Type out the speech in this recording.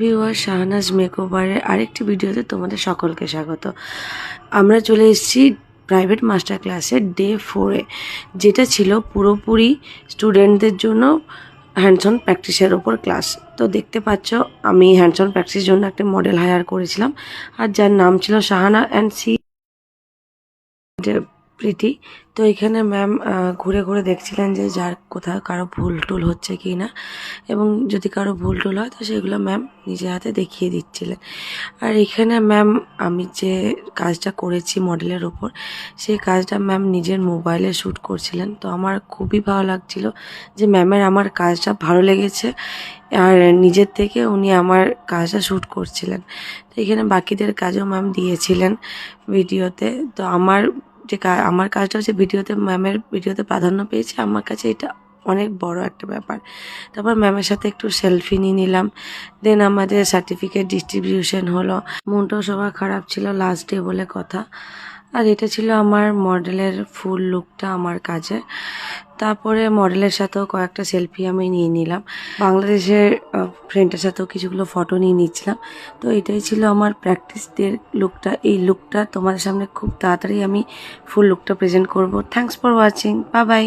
Viewer Shahnaz মেকওভারের আরেকটি ভিডিওতে তোমাদের সকলকে স্বাগত। আমরা চলে এসেছি প্রাইভেট মাস্টার ক্লাসের ডে ফোরে, যেটা ছিল পুরোপুরি স্টুডেন্টদের জন্য হ্যান্ডসন প্র্যাকটিসের ওপর ক্লাস। তো দেখতে পাচ্ছ, আমি হ্যান্ডসন প্র্যাকটিসের জন্য একটা মডেল হায়ার করেছিলাম। আর যার নাম ছিল শাহানা অ্যান্ড সি প্রীতি। তো এখানে ম্যাম ঘুরে ঘুরে দেখছিলেন যে যার কোথাও কারও ভুল টুল হচ্ছে কি না এবং যদি কারও ভুল টুল হয়, তো সেগুলো ম্যাম নিজে হাতে দেখিয়ে দিচ্ছিলেন। আর এখানে ম্যাম আমি যে কাজটা করেছি মডেলের ওপর, সেই কাজটা ম্যাম নিজের মোবাইলে শ্যুট করছিলেন। তো আমার খুবই ভালো লাগছিল যে ম্যামের আমার কাজটা ভালো লেগেছে, আর নিজের থেকে উনি আমার কাজটা শ্যুট করছিলেন। তো এখানে বাকিদের কাজও ম্যাম দিয়েছিলেন ভিডিওতে। তো আমার যে আমার কাজটা হচ্ছে ভিডিওতে, ম্যামের ভিডিওতে প্রাধান্য পেয়েছে। আমার কাছে এটা অনেক বড় একটা ব্যাপার। তারপর ম্যামের সাথে একটু সেলফি নিয়ে নিলাম। দেন আমাদের সার্টিফিকেট ডিস্ট্রিবিউশন হলো। মনটাও সবার খারাপ ছিল লাস্ট ডে বলে কথা। আর এটা ছিল আমার মডেলের ফুল লুকটা আমার কাজে তারপরে মডেলের সাথেও কয়েকটা সেলফি আমি নিয়ে নিলাম। বাংলাদেশের ফ্রেন্ডের সাথেও কিছুগুলো ফটো নিয়ে নিচ্ছিলাম। তো এটাই ছিল আমার প্র্যাকটিস ডের লুকটা এই লুকটা তোমাদের সামনে খুব তাড়াতাড়ি আমি ফুল লুকটা প্রেজেন্ট করব। Thanks for watching bye bye